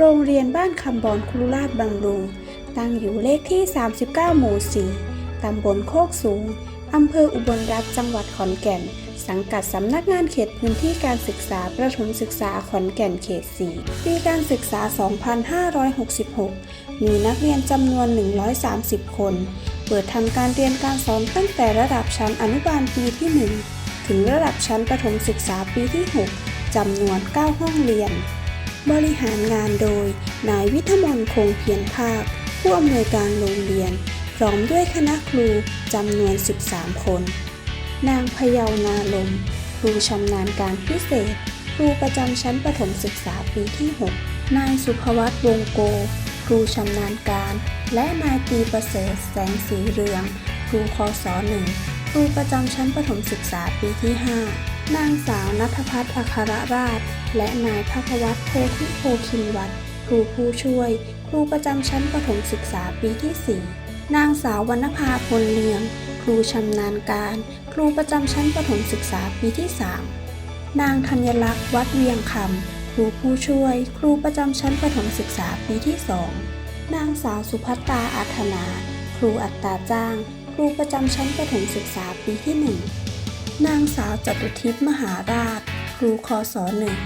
โรงเรียนบ้านคำบอนคุรุราชบำรุง ตั้งอยู่เลขที่ 39 หมู่ 4 ตำบลโคกสูง อำเภออุบลรัตน์จังหวัดขอนแก่น สังกัดสำนักงานเขตพื้นที่การศึกษาประถมศึกษาขอนแก่นเขต 4 ปีการศึกษา 2566 มีนักเรียนจำนวน 130 คน เปิดทำการเรียนการสอนตั้งแต่ระดับชั้นอนุบาลปีที่ 1 ถึงระดับชั้นประถมศึกษาปีที่ 6จำนวน 9 ห้องเรียน บริหารงานโดย นายวิทมนคงเพียรภาค ผู้อำนวยการโรงเรียน พร้อมด้วยคณะครูจำนวน 13 คน นางพยาวนาลม ครูชำนาญการพิเศษ ครูประจำชั้นประถมศึกษาปีที่ 6 นายสุภวัตวงโก ครูชำนาญการ และนายตีประเสริฐแสงสีเรือง ครูคศหนึ่งครูประจำชั้นประถมศึกษาปีที่ 5 นางสาวนัทพัฒน์อัครราช และนายภควัตโพธิโพคินวัตรครูผู้ช่วย ครูประจำชั้นประถมศึกษาปีที่ 4 นางสาววรรณภาพลเลียงครูชำนาญการ ครูประจำชั้นประถมศึกษาปีที่ 3 นางธัญลักษณ์วัดเวียงคำครูผู้ช่วย ครูประจำชั้นประถมศึกษาปีที่ 2 นางสาวสุภัตตาอัธนา ครูอัตราจ้าง ครูประจำชั้นประถมศึกษาปีที่ 1 นางสาวจตุทิพย์มหาราช ครูคศหนึ่ง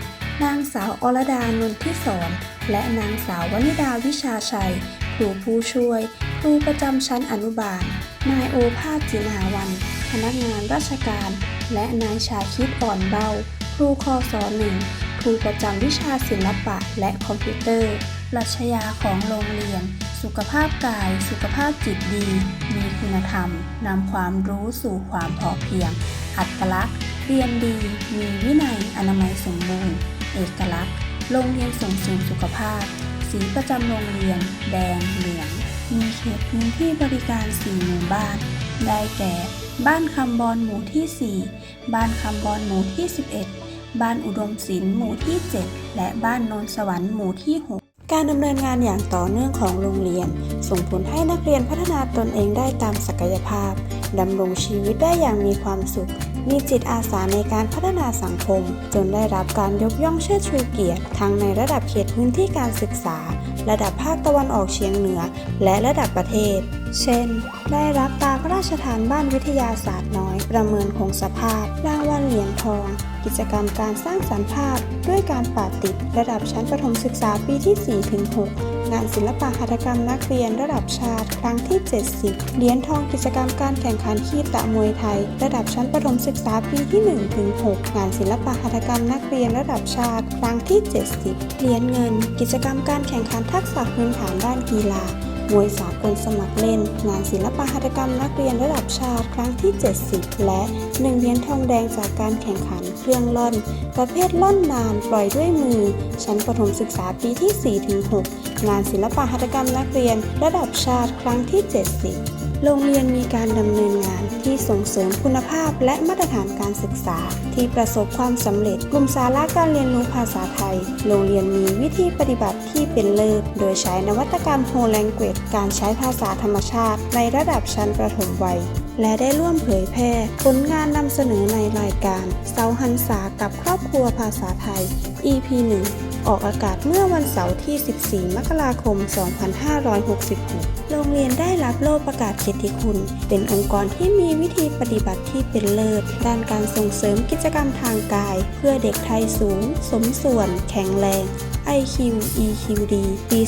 นางสาวอรดานนทิสอนและนางสาววนิดาวิชาชัย ครูผู้ช่วย ครูประจำชั้นอนุบาล นายโอภาสจินาวัน พนักงานราชการ และนายชาคิดอ่อนเบา ครูคศหนึ่งครูประจำวิชาศิลปะและคอมพิวเตอร์ ปรัชญาของโรงเรียน สุขภาพกาย สุขภาพจิตดี มีคุณธรรม นำความรู้สู่ความพอเพียง อัตลักษณ์ เรียนดี มีวินัย อนามัยสมบูรณ์ เอกลักษณ์ โรงเรียนส่งเสริมสุขภาพ สีประจำโรงเรียน แดง เหลือง มีเขตพื้นที่บริการ 4 หมู่บ้าน ได้แก่ บ้านคำบอนหมู่ที่ 4 บ้านคำบอนหมู่ที่ 11 บ้านอุดมศิลป์หมู่ที่ 7 และบ้านโนนสวรรค์หมู่ที่ 6 การดำเนินงานอย่างต่อเนื่องของโรงเรียน ส่งผลให้นักเรียนพัฒนาตนเองได้ตามศักยภาพดำรงชีวิตได้อย่างมีความสุข มีจิตอาสาในการพัฒนาสังคม จนได้รับการยกย่องเชิดชูเกียรติ ทั้งในระดับเขตพื้นที่การศึกษา ระดับภาคตะวันออกเฉียงเหนือ และระดับประเทศ เช่น ได้รับตาพระราชทานบ้านวิทยาศาสตร์น้อย ประเมินคงสภาพ รางวัลเหรียญทอง กิจกรรมการสร้างสรรค์ภาพ ด้วยการปาดติด ระดับชั้นประถมศึกษาปีที่ 4-6 งานศิลปะหัตถกรรมนักเรียนระดับชาติ ครั้งที่ 70 เหรียญทองกิจกรรมการแข่งขันขีตะมวยไทย ระดับชั้นประถมศึกษาปีที่ 1-6 งานศิลปะหัตถกรรมนักเรียนระดับชาติครั้งที่ 70 เหรียญเงิน กิจกรรมการแข่งขันทักษะพื้นฐานด้านกีฬา มวยสากลสมัครเล่น งานศิลปะหัตถกรรมนักเรียนระดับชาติครั้งที่ 70 และ1เหรียญทองแดงจากการแข่งขันเครื่องล่อน ประเภทล่อนนานปล่อยด้วยมือ ชั้นประถมศึกษาปีที่ 4-6 งานศิลปะหัตถกรรมนักเรียนระดับชาติครั้งที่ 70 โรงเรียนมีการดำเนินงานที่ส่งเสริมคุณภาพและมาตรฐานการศึกษา ที่ประสบความสำเร็จ กลุ่มสาระการเรียนรู้ภาษาไทย โรงเรียนมีวิธีปฏิบัติที่เป็นเลิศโดยใช้นวัตกรรม Whole Language การใช้ภาษาธรรมชาติ ในระดับชั้นประถมวัยและได้ร่วมเผยแพร่ผลงานนำเสนอในรายการเสาหันษากับครอบครัวภาษาไทย EP 1 ออกอากาศเมื่อวันเสาร์ที่ 14 มกราคม 2566 โรงเรียนได้รับโล่ประกาศเกียรติคุณ เป็นองค์กรที่มีวิธีปฏิบัติที่เป็นเลิศ ด้านการส่งเสริมกิจกรรมทางกาย เพื่อเด็กไทยสูง สมส่วน แข็งแรง IQ EQD ปี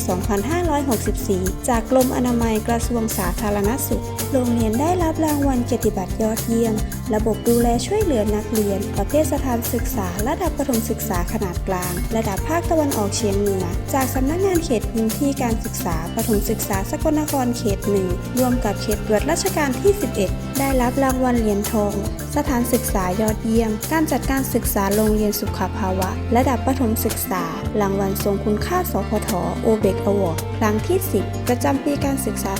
2564 จากกรมอนามัยกระทรวงสาธารณสุข โรงเรียนได้รับรางวัลเกียรติบัตรยอดเยี่ยม ระบบดูแลช่วยเหลือนักเรียน ประเภทสถานศึกษา ระดับประถมศึกษาขนาดกลาง ระดับภาคตะวันออกเฉียงเหนือ จากสำนักงานเขตพื้นที่การศึกษาประถมศึกษาสกลนครเขตหนึ่งรวมกับเขตตรวจราชการที่ 11ได้รับรางวัลเหรียญทอง สถานศึกษายอดเยี่ยม การจัดการศึกษาโรงเรียนสุขภาวะ ระดับประถมศึกษา รางวัลทรงคุณค่า สพทโอเบกอวอร์ดครั้งที่ 10 ประจำปีการศึกษา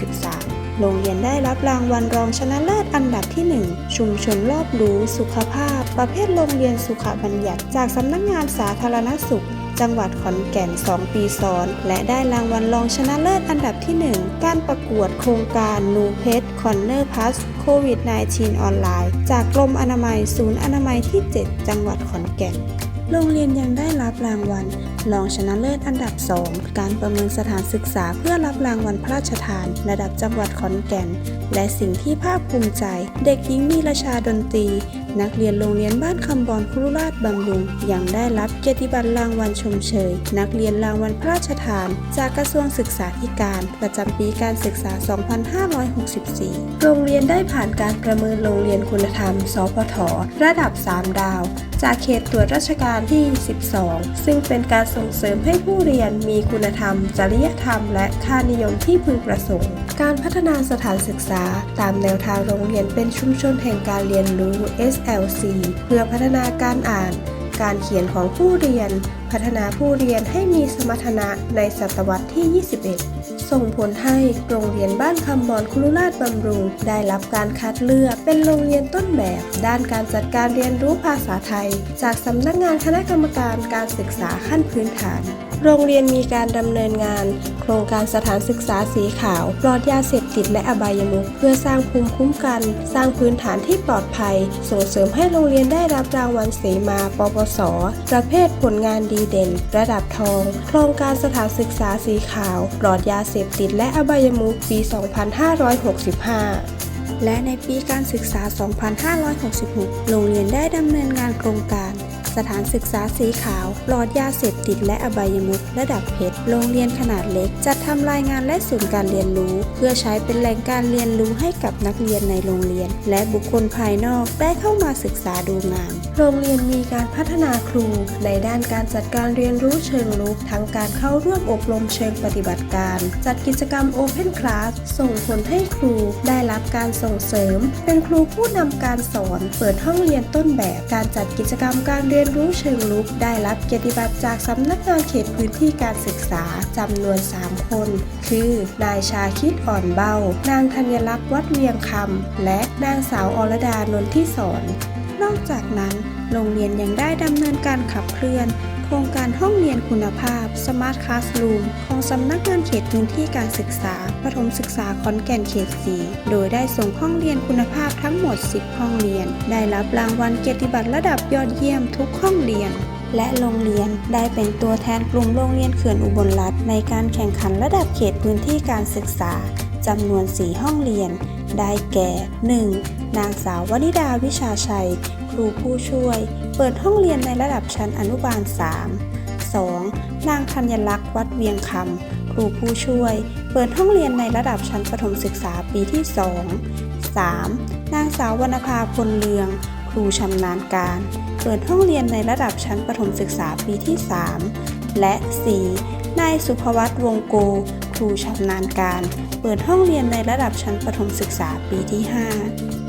2563 โรงเรียนได้รับรางวัลรองชนะเลิศอันดับที่ 1 ชุมชนรอบรู้สุขภาพ ประเภทโรงเรียนสุขบัญญัติ จากสำนักงานสาธารณสุข จังหวัดขอนแก่น 2 ปีซ้อน และได้รางวัลรองชนะเลิศอันดับที่ 1 การประกวดโครงการนูเพชคอนเนอร์พัสโควิด -19 ออนไลน์ จากกรมอนามัยศูนย์อนามัยที่ 7 จังหวัดขอนแก่น โรงเรียนยังได้รับรางวัล รองชนะเลิศอันดับ 2 การประเมินสถานศึกษาเพื่อรับรางวัลพระราชทาน ระดับจังหวัดขอนแก่น และสิ่งที่ภาคภูมิใจ เด็กหญิงมีราชาดนตรี นักเรียนโรงเรียนบ้านคำบอนครุราชบำรุงยังได้รับเกียรติบัตรรางวัลชมเชย นักเรียนรางวัลพระราชทาน จากกระทรวงศึกษาธิการ ประจำปีการศึกษา 2564 โรงเรียนได้ผ่านการประเมินโรงเรียนคุณธรรม สพทระดับ 3 ดาวจากเขตตรวจราชการที่ 12 ซึ่งเป็นการส่งเสริมให้ผู้เรียนมีคุณธรรม จริยธรรม และค่านิยมที่พึงประสงค์ การพัฒนาสถานศึกษา ตามแนวทางโรงเรียนเป็นชุมชนแห่งการเรียนรู้ SLC เพื่อพัฒนาการอ่าน การเขียนของผู้เรียน พัฒนาผู้เรียนให้มีสมรรถนะในศตวรรษที่ 21 ส่งผลให้โรงเรียนบ้านคำมอนคุรุราชบำรุง ได้รับการคัดเลือก เป็นโรงเรียนต้นแบบ ด้านการจัดการเรียนรู้ภาษาไทย จากสำนักงานคณะกรรมการการศึกษาขั้นพื้นฐาน โรงเรียนมีการดำเนินงาน โครงการสถานศึกษาสีขาวปลอดยาเสพติดและอบายมุขเพื่อสร้างภูมิคุ้มกัน สร้างพื้นฐานที่ปลอดภัย ส่งเสริมให้โรงเรียนได้รับรางวัลเสมาปปส ประเภทผลงานดีเด่น ระดับทอง โครงการสถานศึกษาสีขาวปลอดยาเสพติดและอบายมุขปี 2565และในปีการศึกษา 2566 โรงเรียนได้ดำเนินงานโครงการ สถานศึกษาสีขาวปลอดยาเสพติดและอบายมุขระดับเพชร โรงเรียนขนาดเล็ก จัดทำรายงานและศูนย์การเรียนรู้ เพื่อใช้เป็นแหล่งการเรียนรู้ให้กับนักเรียนในโรงเรียน และบุคคลภายนอกได้เข้ามาศึกษาดูงาน โรงเรียนมีการพัฒนาครู ในด้านการจัดการเรียนรู้เชิงลุก ทั้งการเข้าร่วมอบรมเชิงปฏิบัติการ จัดกิจกรรม Open Class ส่งผลให้ครูได้รับการส่งเสริม เป็นครูผู้นำการสอน เปิดห้องเรียนต้นแบบ การจัดกิจกรรมการเรียนรู้เชิงลุกได้รับเกียรติบัตรจากสำนักงานเขตพื้นที่การศึกษาจำนวน 3 คน คือ นายชาคิดอ่อนเบานางธัญลักษณ์วัดเวียงคำ และนางสาวอรดานนทิสอนนอกจากนั้น โรงเรียนยังได้ดำเนินการขับเคลื่อน รงการห้องเรียนคุณภาพ Smart Classroom ของสำนักงานเขตพื้นที่การศึกษาประถมศึกษาขอนแก่นเขต4โดยได้ส่งห้องเรียนคุณภาพทั้งหมด 10 ห้องเรียน ได้รับรางวัลเกียรติบัตรระดับยอดเยี่ยมทุกห้องเรียนและโรงเรียนได้เป็นตัวแทนกลุ่มโรงเรียนเขื่อนอุบลรัฐในการแข่งขันระดับเขตพื้นที่การศึกษาจำนวน 4 ห้องเรียน ได้แก่ 1. นางสาววนิดาวิชาชัย ครูผู้ช่วย เปิดห้องเรียนในระดับชั้นอนุบาล 3 2. นางธัญลักษณ์วัดเวียงคำ ครูผู้ช่วย เปิดห้องเรียนในระดับชั้นประถมศึกษาปีที่ 2 3. นางสาววรรณภาพลเลือง ครูชำนาญการ เปิดห้องเรียนในระดับชั้นประถมศึกษาปีที่ 3 และ 4. นายสุภวัตวงโก ครูชำนาญการ เปิดห้องเรียนในระดับชั้นประถมศึกษาปีที่ 5